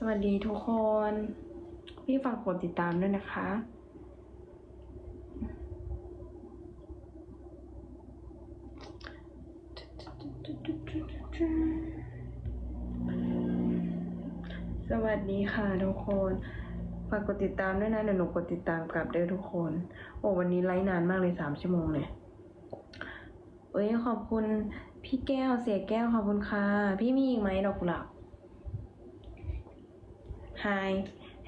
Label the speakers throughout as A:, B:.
A: สวัสดีทุกคน พี่ฝากกดติดตามด้วยนะคะ สวัสดีค่ะทุกคน ฝากกดติดตามด้วยนะเดี๋ยวหนูกดติดตามกลับด้วยทุกคน โอ้วันนี้ไลฟ์นานมากเลยสามชั่วโมงเนี่ยเอ้ยขอบคุณพี่แก้วเสียแก้วขอบคุณค่ะ พี่มีอีกไหมดอกกุหลาบ Hi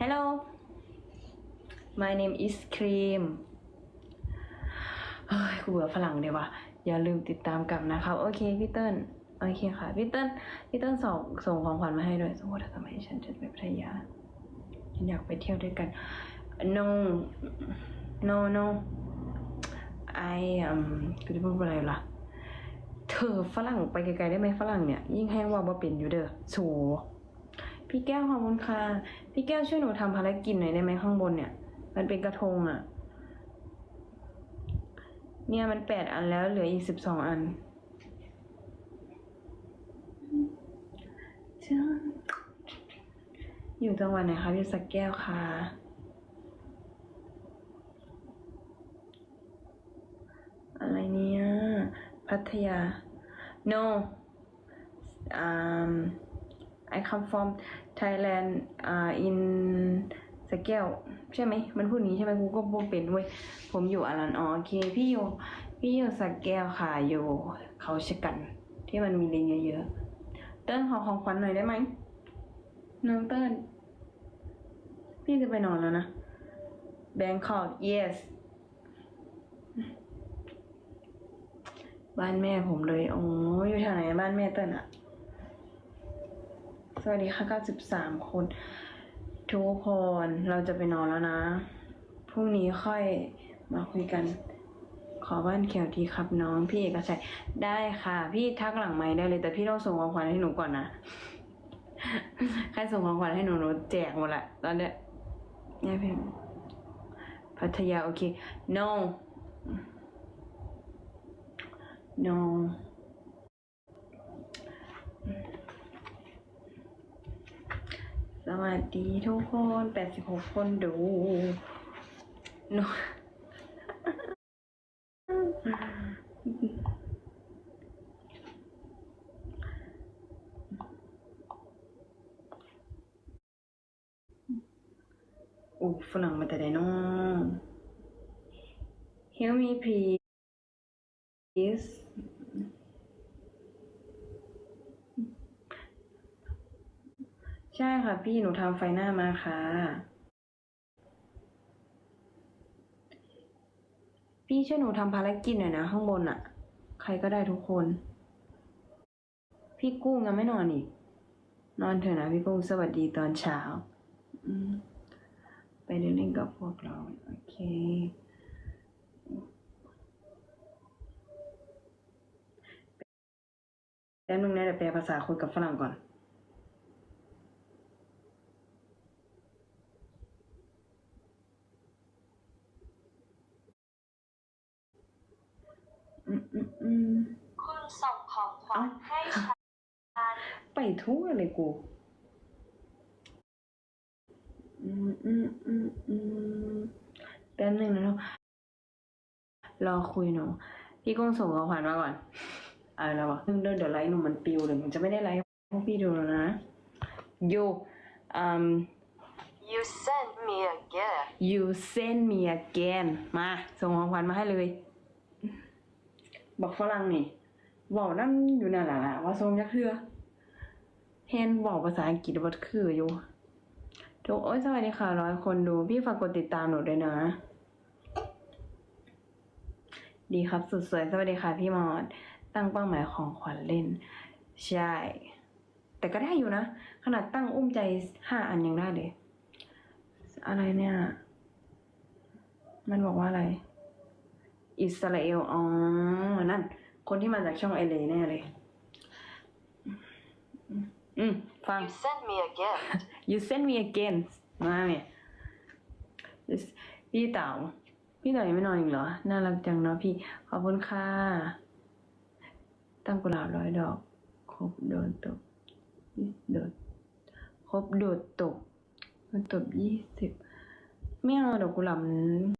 A: Hello My name is Cream เฮ้ยกูเบื่อฝรั่งเดี๋ยววะอย่าลืมติดตามกับนะครับ โอเคพี่เติ้ลโอเคค่ะพี่เติ้ลพี่เติ้ลส่งส่งของขวัญมาให้ด้วยสมมติถ้าทำไมฉันจะไปพัทยาฉันอยากไปเที่ยวด้วยกัน no no no I um กูจะพูดว่าอะไรล่ะ เธอฝรั่งไปไกลๆได้ไหมฝรั่งเนี่ย ยิ่งแห้งว่าบ่เป็นอยู่เด้อโฉ พี่แก้วขอบคุณค่ะ พี่แก้วช่วยหนูทำภารกิจหน่อยได้ไหมข้างบนเนี่ย มันเป็นกระทงอะ่ะ เนี่ยมันแปดอันแล้วเหลืออีกสิบสองอันอยู่จังหวัดไหนคะอยู่สักแก้วค่ะอะไรเนี่ย พัทยา no um I come from Thailand uh in สแก้วใช่ไหมมันพูดนี้ใช่ไหมกูก็บ่เป็นเว้ยผมอยู่อารันอ๋อโอเคพี่อยู่พี่อยู่สกแก้วค่ะอยู่เขาชะกัน ที่มันมีลิงเยอะๆเติ้ลขอของขวัญหน่อยได้ไหมน้องเติ้ลพี่จะไปนอนแล้วนะ Bangkok yes บ้านแม่ผมเลย โอ้อยู่แถวไหนบ้านแม่เติ้ลอะ สวัสดีค่ะ93 คน ทุกคนเราจะไปนอนแล้วนะ พรุ่งนี้ค่อยมาคุยกัน ขอบ้านเขียวทีครับน้อง พี่เอกชัยได้ค่ะ พี่ทักหลังไม้ได้เลย แต่พี่ต้องส่งของขวัญให้หนูก่อนนะ ใครส่งของขวัญให้หนูหนูแจกหมดละตอนเนี้ยเนี่ยเพี่พัทยาโอเค no no ส วัสดีทุกคน86คนดู no โอ้ฝรั่งมาแต่ไหนน้อง Help me please ใช่ค่ะพี่หนูทำไฟหน้ามาค่ะ พี่ช่วยหนูทำภารกิจหน่อยนะข้างบนอะใครก็ได้ทุกคน พี่กุ้งยังไม่นอนอีก นอนเถอะนะพี่กุ้งสวัสดีตอนเช้า อืมไปเดินเล่นกับพวกเรา โอเค แป๊บนึงนะเดี๋ยวแปลภาษาคุยกับฝรั่งก่อน อืมอืมอืม
B: คุณส่งของขวัญให้ฉัน
A: ไปทั่วเลยกูอืมอืมอืมอืมแป๊บนึงนะเนาะรอคุยหนูพี่กุ้งส่งของขวัญมาก่อนเอาแล้ววะเพิ่งเดินเดี๋ยวไลฟ์หนูมันปิวเลยมันจะไม่ได้ไลฟ์พวกพี่ดูแล้วนะโยอืม
B: You sent me a gift
A: you send me again มา ส่งของขวัญมาให้เลย บอกฝรั่งนี่บอกนั่นอยู่นั่นแหละนะว่าทรงยักเทือเฮนบอกภาษาอังกฤษวัดคืออยู่ทุกโอ้ยสวัสดีค่ะร้อยคนดู พี่ฝากกดติดตามหนูด้วยนะ ดีครับสุดสวยสวัสดีค่ะพี่มอด ตั้งเป้าหมายของขวัญเล่น ใช่ แต่ก็ได้อยู่นะ ขนาดตั้งอุ้มใจห้าอันยังได้เลย อะไรเนี่ย มันบอกว่าอะไร อิสราเอล อ๋อ นั่น คนที่มาจากช่องเอเลแน่เลย อืม ฟัง
B: You sent me a gift
A: you send me again มาเนี่ย Yes พี่เต๋าพี่เต๋ายังไม่นอนอีกเหรอ น่ารักจังเนาะพี่ ขอบคุณค่ะ ตั้งกุหลาบร้อยดอก ครบโดนตกโดนครบโดดตกโดดตกยี่สิบไม่เอาดอกกุหลาบมัน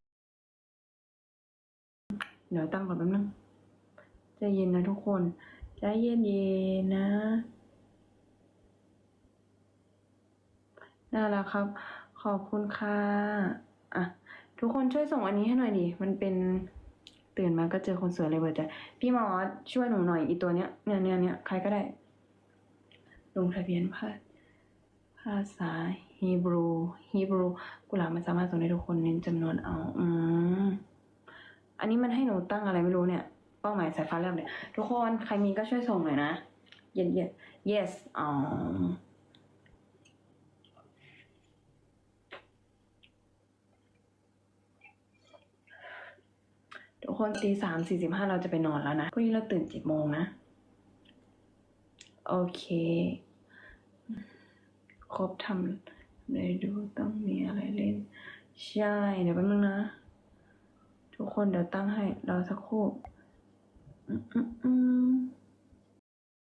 A: เดี๋ยวตั้งก่อนแป๊บนึงใจเย็นนะทุกคนใจเย็นเย็นๆนะ น่ารักครับ ขอบคุณค่ะ อะ ทุกคนช่วยส่งอันนี้ให้หน่อยดิ มันเป็นตื่นมาก็เจอคนสวยเลยเบิดใจพี่มอสช่วยหนูหน่อยอีตัวเนี้ยเนี่ยเนี่ยเนี่ยใครก็ได้ ลงทะเบียนภาภาษาฮีบรูฮีบรูกุหลาบมันสามารถส่งได้ทุกคนเน้นจำนวนเอา อืม อันนี้มันให้หนูตั้งอะไรไม่รู้เนี่ย เป้าหมายสายฟ้าแลบเนี่ย ทุกคนใครมีก็ช่วยส่งหน่อยนะ เย็นเย็น yes อ๋อทุกคนตีสามสี่สิบห้าเราจะไปนอนแล้วนะพรุ่งนี้เราตื่นเจ็ดโมงนะ โอเค ครบทำเลยดูต้องมีอะไรเล่น ใช่ เดี๋ยวแป๊บนึงนะ ทุกคนเดี๋ยวตั้งให้เราสักครู่อืมอืม